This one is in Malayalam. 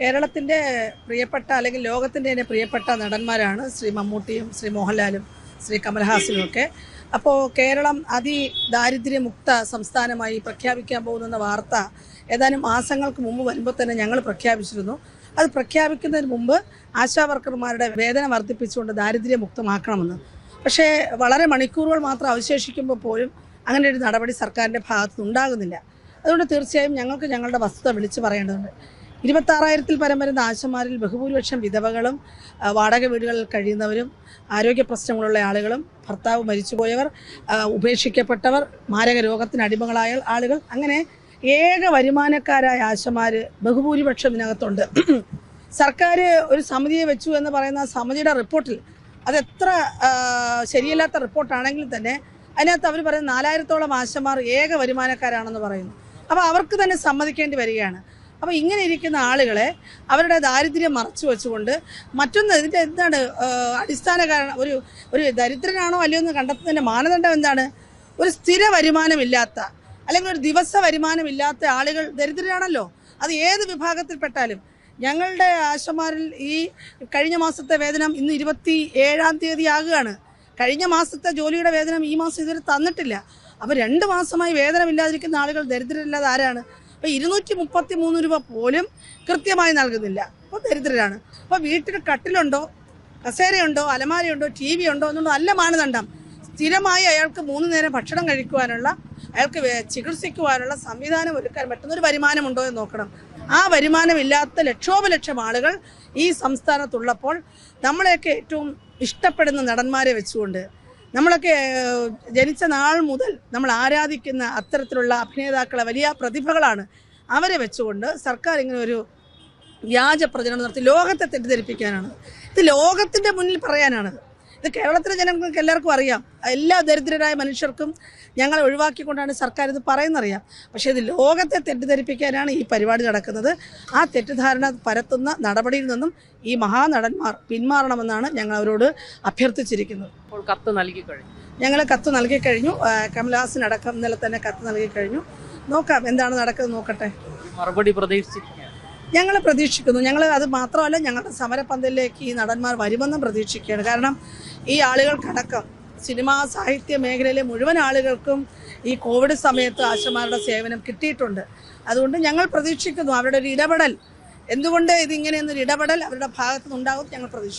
കേരളത്തിന്റെ പ്രിയപ്പെട്ട അല്ലെങ്കിൽ ലോകത്തിന്റെ തന്നെ പ്രിയപ്പെട്ട നടന്മാരാണ് ശ്രീ മമ്മൂട്ടിയും ശ്രീ മോഹൻലാലും ശ്രീ കമൽഹാസനും ഒക്കെ. അപ്പോൾ കേരളം അതിദാരിദ്ര്യമുക്ത സംസ്ഥാനമായി പ്രഖ്യാപിക്കാൻ പോകുന്ന വാർത്ത ഏതാനും മാസങ്ങൾക്ക് മുമ്പ് വരുമ്പോൾ തന്നെ ഞങ്ങൾ പ്രഖ്യാപിച്ചിരുന്നു. അത് പ്രഖ്യാപിക്കുന്നതിന് മുമ്പ് ആശാ വർക്കർമാരുടെ വേതനം വർദ്ധിപ്പിച്ചുകൊണ്ട് ദാരിദ്ര്യമുക്തമാക്കണമെന്ന്. പക്ഷേ വളരെ മണിക്കൂറുകൾ മാത്രം അവശേഷിക്കുമ്പോൾ പോലും അങ്ങനെ ഒരു നടപടി സർക്കാരിന്റെ ഭാഗത്തുനിന്ന് ഉണ്ടാകുന്നില്ല അതുകൊണ്ട് തീർച്ചയായും ഞങ്ങൾക്ക് ഞങ്ങളുടെ വസ്തുത വിളിച്ചു പറയേണ്ടതുണ്ട്. ഇരുപത്താറായിരത്തിൽ പരം വരുന്ന ആശമാരിൽ ബഹുഭൂരിപക്ഷം വിധവകളും വാടക വീടുകളിൽ കഴിയുന്നവരും ആരോഗ്യ പ്രശ്നങ്ങളുള്ള ആളുകളും ഭർത്താവ് മരിച്ചുപോയവർ ഉപേക്ഷിക്കപ്പെട്ടവർ മാരക രോഗത്തിന് അടിമകളായ ആളുകൾ അങ്ങനെ ഏക വരുമാനക്കാരായ ആശമാർ ബഹുഭൂരിപക്ഷം ഇതിനകത്തുണ്ട്. സർക്കാർ ഒരു സമിതിയെ വെച്ചു എന്ന് പറയുന്ന സമിതിയുടെ റിപ്പോർട്ടിൽ അതെത്ര ശരിയല്ലാത്ത റിപ്പോർട്ടാണെങ്കിൽ തന്നെ അതിനകത്ത് അവർ പറയുന്ന നാലായിരത്തോളം ആശമാർ ഏക വരുമാനക്കാരാണെന്ന് പറയുന്നു. അപ്പോൾ അവർക്ക് തന്നെ സമ്മതിക്കേണ്ടി വരികയാണ്. അപ്പോൾ ഇങ്ങനെ ഇരിക്കുന്ന ആളുകളെ അവരുടെ ദാരിദ്ര്യം മറച്ചു വെച്ചുകൊണ്ട് മറ്റൊന്ന് ഇതിന്റെ എന്താണ് അടിസ്ഥാന കാരണം ഒരു ഒരു ദരിദ്രനാണോ അല്ലയോ എന്ന് കണ്ടെത്തുന്നതിന്റെ മാനദണ്ഡം എന്താണ്? ഒരു സ്ഥിര വരുമാനമില്ലാത്ത അല്ലെങ്കിൽ ഒരു ദിവസ വരുമാനമില്ലാത്ത ആളുകൾ ദരിദ്രരാണല്ലോ. അത് ഏത് വിഭാഗത്തിൽപ്പെട്ടാലും ഞങ്ങളുടെ ആശമാരിൽ ഈ കഴിഞ്ഞ മാസത്തെ വേതനം ഇന്ന് ഇരുപത്തി ഏഴാം തീയതി ആകുകയാണ്. കഴിഞ്ഞ മാസത്തെ ജോലിയുടെ വേതനം ഈ മാസം ഇതുവരെ തന്നിട്ടില്ല. അപ്പോൾ രണ്ട് മാസമായി വേതനമില്ലാതിരിക്കുന്ന ആളുകൾ ദരിദ്രരല്ലാതെ ആരാണ്? അപ്പോൾ ഇരുന്നൂറ്റി മുപ്പത്തി മൂന്ന് രൂപ പോലും കൃത്യമായി നൽകുന്നില്ല. അപ്പോൾ ദരിദ്രരാണ്. അപ്പോൾ വീട്ടിൽ കട്ടിലുണ്ടോ? കസേരയുണ്ടോ? അലമാരയുണ്ടോ? ടി വി ഉണ്ടോ എന്നുള്ള നല്ല മാനദണ്ഡം. സ്ഥിരമായി അയാൾക്ക് മൂന്ന് നേരം ഭക്ഷണം കഴിക്കുവാനുള്ള അയാൾക്ക് ചികിത്സിക്കുവാനുള്ള സംവിധാനം ഒരുക്കാൻ പറ്റുന്നൊരു വരുമാനമുണ്ടോ എന്ന് നോക്കണം. ആ വരുമാനമില്ലാത്ത ലക്ഷോപലക്ഷം ആളുകൾ ഈ സംസ്ഥാനത്തുള്ളപ്പോൾ നമ്മളെയൊക്കെ ഏറ്റവും ഇഷ്ടപ്പെടുന്ന നടന്മാരെ വെച്ചുകൊണ്ട് നമ്മളൊക്കെ ജനിച്ച നാൾ മുതൽ നമ്മൾ ആരാധിക്കുന്ന അത്തരത്തിലുള്ള അഭിനേതാക്കളെ വലിയ പ്രതിഭകളാണ് അവരെ വെച്ചുകൊണ്ട് സർക്കാർ ഇങ്ങനെ ഒരു വ്യാജ പ്രചരണം നടത്തി ലോകത്തെ തെറ്റിദ്ധരിപ്പിക്കാനാണ്. ഇത് ലോകത്തിന്റെ മുന്നിൽ പറയാനാണ്. ഇത് കേരളത്തിലെ ജനങ്ങൾക്ക് എല്ലാവർക്കും അറിയാം. എല്ലാ ദരിദ്രരായ മനുഷ്യർക്കും ഞങ്ങൾ ഒഴിവാക്കിക്കൊണ്ടാണ് സർക്കാർ ഇത് പറയുന്നറിയാം. പക്ഷേ ഇത് ലോകത്തെ തെറ്റിദ്ധരിപ്പിക്കാനാണ് ഈ പരിപാടി നടക്കുന്നത്. ആ തെറ്റിദ്ധാരണ പരത്തുന്ന നടപടിയിൽ നിന്നും ഈ മഹാനടന്മാർ പിന്മാറണമെന്നാണ് ഞങ്ങൾ അവരോട് അഭ്യർത്ഥിച്ചിരിക്കുന്നത്. ഇപ്പോൾ കത്ത് നൽകി കഴിഞ്ഞു. ഞങ്ങൾ കത്ത് നൽകി കഴിഞ്ഞു. കമലഹാസനടക്കം ഇന്നലെ തന്നെ കത്ത് നൽകി കഴിഞ്ഞു. നോക്കാം എന്താണ് നടക്കുന്നത് നോക്കട്ടെ. മറുപടി പ്രതീക്ഷിച്ചിരിക്കുകയാണ് ഞങ്ങൾ പ്രതീക്ഷിക്കുന്നു. ഞങ്ങൾ അത് മാത്രമല്ല ഞങ്ങളുടെ സമരപന്തലിലേക്ക് ഈ നടന്മാർ വരുമെന്നും പ്രതീക്ഷിക്കുകയാണ്. കാരണം ഈ ആളുകൾക്കടക്കം സിനിമാ സാഹിത്യ മേഖലയിലെ മുഴുവൻ ആളുകൾക്കും ഈ കോവിഡ് സമയത്ത് ആശമാരുടെ സേവനം കിട്ടിയിട്ടുണ്ട്. അതുകൊണ്ട് ഞങ്ങൾ പ്രതീക്ഷിക്കുന്നു അവരുടെ ഒരു ഇടപെടൽ. എന്തുകൊണ്ട് ഇതിങ്ങനെയൊന്നൊരു ഇടപെടൽ അവരുടെ ഭാഗത്തുനിന്നുണ്ടാകും ഞങ്ങൾ പ്രതീക്ഷിക്കുന്നു.